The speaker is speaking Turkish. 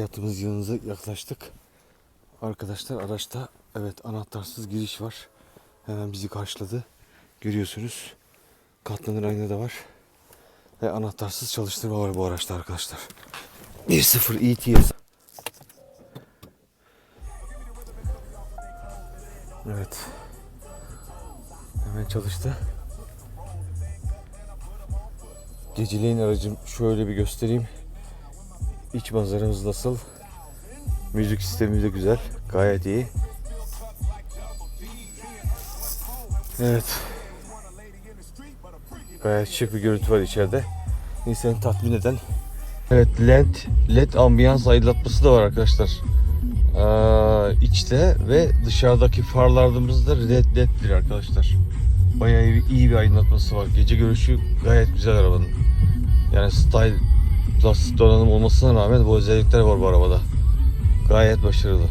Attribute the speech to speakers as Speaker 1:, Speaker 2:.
Speaker 1: Yatımız yanınıza yaklaştık. Arkadaşlar araçta evet anahtarsız giriş var. Hemen bizi karşıladı. Görüyorsunuz. Katlanır ayna da var. Ve anahtarsız çalıştırma var bu araçta arkadaşlar. 1.0 ETS. Evet. Hemen çalıştı. Geceleyin aracım şöyle bir göstereyim. İç manzaramız nasıl? Müzik sistemi de güzel. Gayet iyi. Evet. Gayet şık bir görüntü var içeride. İnsanı tatmin eden. Evet LED, LED ambiyans aydınlatması da var arkadaşlar. Ee, içte ve dışarıdaki farlarımız da LED LED'dir arkadaşlar. Bayağı iyi, iyi bir aydınlatması var. Gece görüşü gayet güzel arabanın. Yani style plus donanım olmasına rağmen bu özellikler var bu arabada. Gayet başarılı.